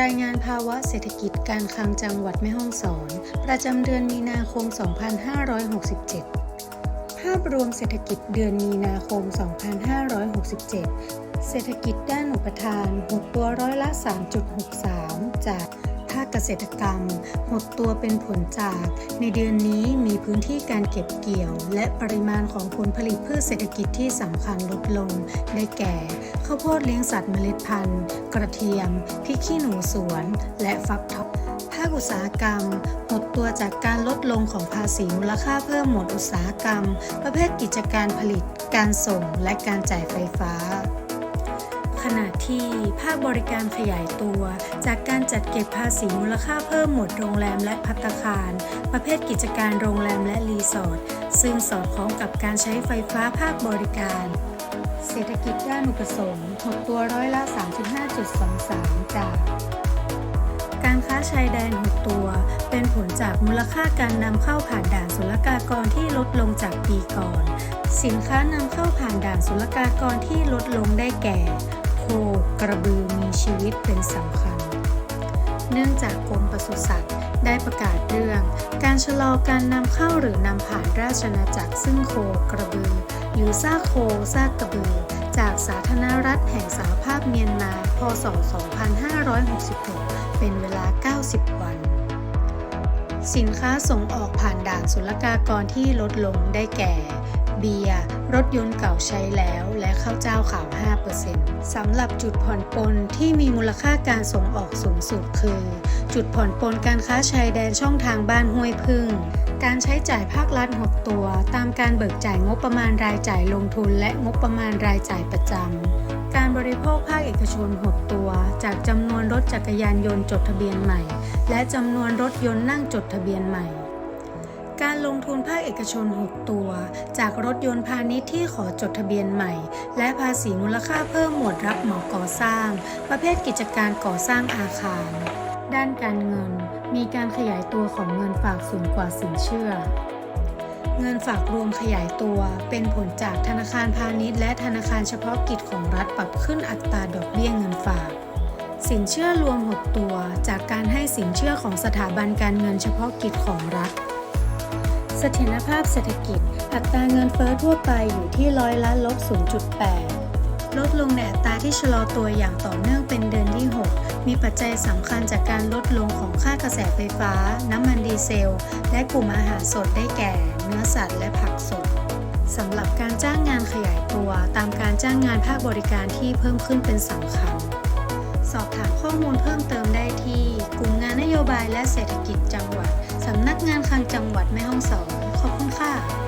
รายงานภาวะเศรษฐกิจการคลังจังหวัดแม่ฮ่องสอน ประจำเดือนมีนาคม 2567 ภาพรวมเศรษฐกิจเดือนมีนาคม 2567 เศรษฐกิจด้านอุปทานหดตัวร้อยละ 3.63 จาก ภาคเกษตรกรรม หดตัวเป็นผลจาก ในเดือนนี้มีพื้นที่การเก็บเกี่ยว และปริมาณของผลผลิตพืชเศรษฐกิจที่สำคัญลดลง ได้แก่ข้าวโพดเลี้ยงสัตว์เมล็ดพันธุ์ กระเทียมพริกขี้หนูสวน และฟักทองภาคอุตสาหกรรม หดตัวจากการลดลงของภาษีมูลค่าเพิ่มหมวดอุตสาหกรรม ประเภทกิจการผลิต การส่งและการจ่ายไฟฟ้า ขณะที่ภาคบริการขยายตัว จากการจัดเก็บภาษีมูลค่าเพิ่มหมวดโรงแรมและพัตตาคาร ประเภทกิจการโรงแรมและรีสอร์ทซึ่งสอดคล้องกับการใช้ไฟฟ้าภาคบริการ เศรษฐกิจด้านอุปสงค์หดตัวร้อยละ 35.23 จาก การค้าชายแดนหดตัว เป็นผลจากมูลค่าการนำเข้าผ่านด่านศุลกากรที่ลดลงจากปีก่อน สินค้านำเข้าผ่านด่านศุลกากรที่ลดลงได้แก่ กระบือมีชีวิตเป็นสำคัญ เนื่องจากกรมปศุสัตว์ได้ประกาศเรื่อง การชะลอการนำเข้าหรือนำผ่านราชอาณาจักรซึ่งโคกระบือ หรือซากโคซากกระบือ จากสาธารณรัฐแห่งสหภาพเมียนมา พศ 2566 เป็นเวลา 90 วันสินค้าส่งออกผ่านด่านศุลกากรที่ลดลงได้แก่ เบียร์ รถยนต์เก่าใช้แล้วและข้าวเจ้าขาว 5%สำหรับจุดผ่อนปลนที่มีมูลค่าการส่งออกสูงสุดคือ จุดผ่อนปลนการค้าชายแดนช่องทางบ้านห้วยพึ่ง การใช้จ่ายภาครัฐหดตัว ตามการเบิกจ่ายงบประมาณรายจ่ายลงทุน และงบประมาณรายจ่ายประจำ การบริโภคภาคเอกชนหดตัว จากจำนวนรถจักรยานยนต์จดทะเบียนใหม่ และจำนวนรถยนต์นั่งจดทะเบียนใหม่ การลงทุนภาคเอกชนหดตัว จากรถยนต์พาณิชย์ที่ขอจดทะเบียนใหม่ และภาษีมูลค่าเพิ่มหมวดรับเหมาก่อสร้าง ประเภทกิจการก่อสร้างอาคาร ด้านการเงิน มีการขยายตัวของเงินฝากสูงกว่าสินเชื่อ เงินฝากรวมขยายตัว เป็นผลจากธนาคารพาณิชย์และธนาคารเฉพาะกิจของรัฐปรับขึ้นอัตราดอกเบี้ยเงินฝากสินเชื่อรวมหดตัว จากการให้สินเชื่อของสถาบันการเงินเฉพาะกิจของรัฐ สถียรภาพเศรษฐกิจ อัตราเงินเฟ้อทั่วไปอยู่ที่ร้อยละลบ 0.8 ลดลงในอัตราที่ชะลอตัวอย่างต่อเนื่องเป็นเดือนที่ 6 มีปัจจัยสำคัญจากการลดลงของค่ากระแสไฟฟ้า น้ำมันดีเซล และกลุ่มอาหารสดได้แก่ เนื้อสัตว์และผักสดสำหรับการจ้างงานขยายตัว ตามการจ้างงานภาคบริการที่เพิ่มขึ้นเป็นสำคัญ สอบถามข้อมูลเพิ่มเติมได้ที่ กลุ่มงานนโยบายและเศรษฐกิจจังหวัดำนักงานคลังจังหวัดแม่ฮ่องสอน ขอบคุณค่ะ